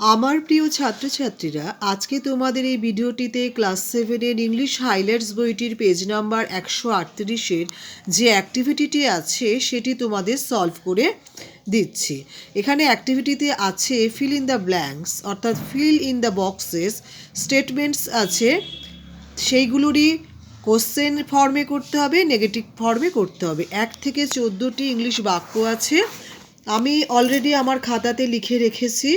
আমার প্রিয় ছাত্রছাত্রীরা, আজকে তোমাদের এই ভিডিওটিতে ক্লাস সেভেনের ইংলিশ হাইলাইটস বইটির পেজ নাম্বার একশো আটত্রিশের যে অ্যাক্টিভিটিটি আছে সেটি তোমাদের সলভ করে দিচ্ছি। এখানে অ্যাক্টিভিটিতে আছে ফিল ইন দ্য ব্ল্যাঙ্কস অর্থাৎ fill in the boxes statements আছে। সেইগুলোরই কোশ্চেন ফর্মে করতে হবে নেগেটিভ ফর্মে করতে হবে। এক থেকে চোদ্দোটি ইংলিশ বাক্য আছে। আমি অলরেডি আমার খাতাতে লিখে রেখেছি।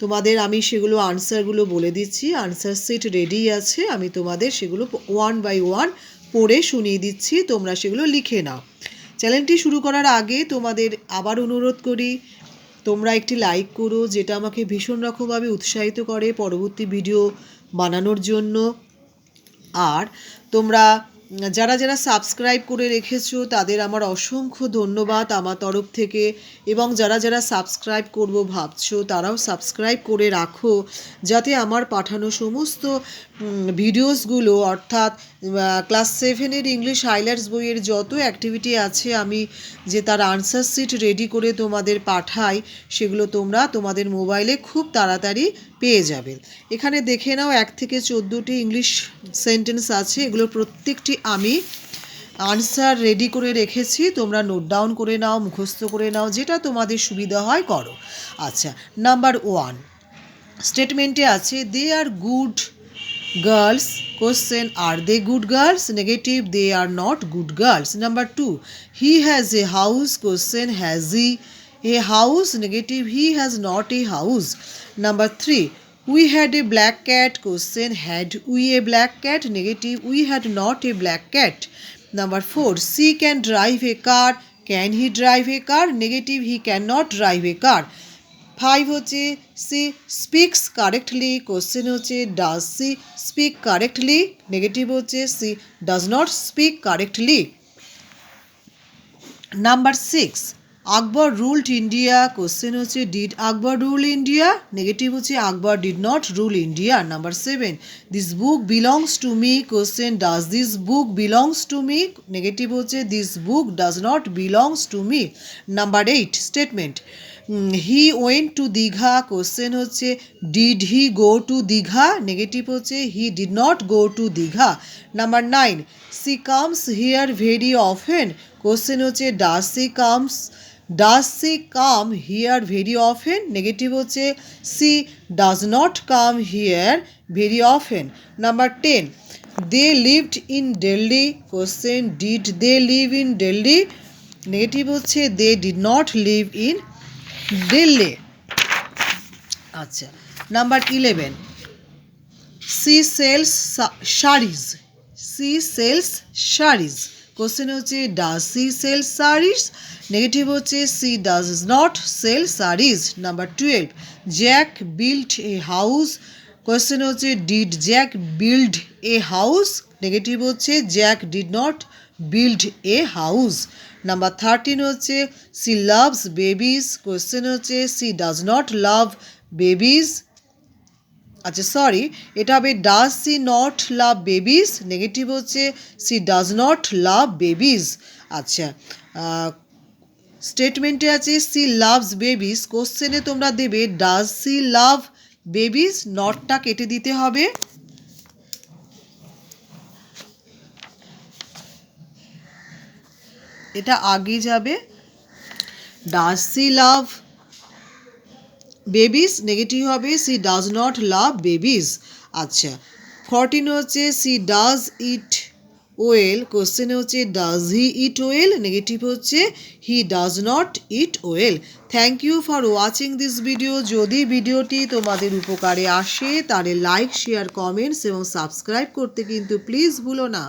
তোমাদের আমি সেগুলো আনসারগুলো বলে দিচ্ছি। আনসার সিট রেডি আছে। আমি তোমাদের সেগুলো ওয়ান বাই ওয়ান পড়ে শুনিয়ে দিচ্ছি। তোমরা সেগুলো লিখে নাও। চ্যানেলটি শুরু করার আগে তোমাদের আবার অনুরোধ করি, তোমরা একটি লাইক করো, যেটা আমাকে ভীষণ রকমভাবে উৎসাহিত করে পরবর্তী ভিডিও বানানোর জন্য। আর তোমরা যারা যারা সাবস্ক্রাইব করে রেখেছো, তাদের আমার অসংখ্য ধন্যবাদ আমার তরফ থেকে। এবং যারা যারা সাবস্ক্রাইব করব ভাবছ, তারাও সাবস্ক্রাইব করে রাখো, যাতে আমার পাঠানো সমস্ত ভিডিওসগুলো, অর্থাৎ ক্লাস সেভেনের ইংলিশ হাইলাইটস বইয়ের যত অ্যাক্টিভিটি আছে, আমি যে তার আনসার সিট রেডি করে তোমাদের পাঠাই, সেগুলো তোমরা তোমাদের মোবাইলে খুব তাড়াতাড়ি পেয়ে যাবে। এখানে দেখে নাও, এক থেকে চোদ্দোটি ইংলিশ সেন্টেন্স আছে এগুলো প্রত্যেকটি আমি আনসার রেডি করে রেখেছি। তোমরা নোট ডাউন করে নাও, মুখস্থ করে নাও, যেটা তোমাদের সুবিধা হয় করো। আচ্ছা নাম্বার ওয়ান স্টেটমেন্টে আছে they are good girls question are they good girls negative they are not good girls number two he has a house question has he a house negative he has not a house number three we had a black cat question had we a black cat negative we had not a black cat number four she can drive a car can he drive a car negative he can not drive a car five হচ্ছে she speaks correctly question হচ্ছে does she speak correctly negative হচ্ছে she does not speak correctly number six Akbar ruled India question হচ্ছে did Akbar rule India negative হচ্ছে Akbar did not rule India number seven this book belongs to me question does this book belongs to me negative হচ্ছে this book does not belongs to me number eight statement he went to Digha question হচ্ছে did he go to Digha negative হচ্ছে he did not go to Digha number nine she comes here very often question হচ্ছে does she comes does she come here very often negative হচ্ছে she does not come here very often number ten they lived in Delhi question did they live in Delhi negative হচ্ছে they did not live in Delhi আচ্ছা number eleven she sells saris she sells saris question হচ্ছে does she sell saris negative হচ্ছে she does not sell saris number twelve Jack build a house question হচ্ছে did Jack build a house negative হচ্ছে Jack did not build a house number thirteen হচ্ছে she loves babies question হচ্ছে she does not love babies আচ্ছা sorry এটা হবে does she not love babies negative হচ্ছে she does not love babies আচ্ছা স্টেটমেন্টে আছে সি লাভস বেবিজ কোশ্চেনে তোমরা দেবে ডাজ সি লাভ বেবিজ নটটা কেটে দিতে হবে। এটা আগে যাবে। Does she love babies negative হবে she does not love babies আচ্ছা ফরটিন হচ্ছে she does eat well question হচ্ছে does he eat well negative হচ্ছে he does not eat well thank you for watching this video যদি ভিডিওটি তোমাদের উপকারে আসে, তাহলে লাইক শেয়ার কমেন্টস এবং সাবস্ক্রাইব করতে কিন্তু প্লিজ ভুলো না।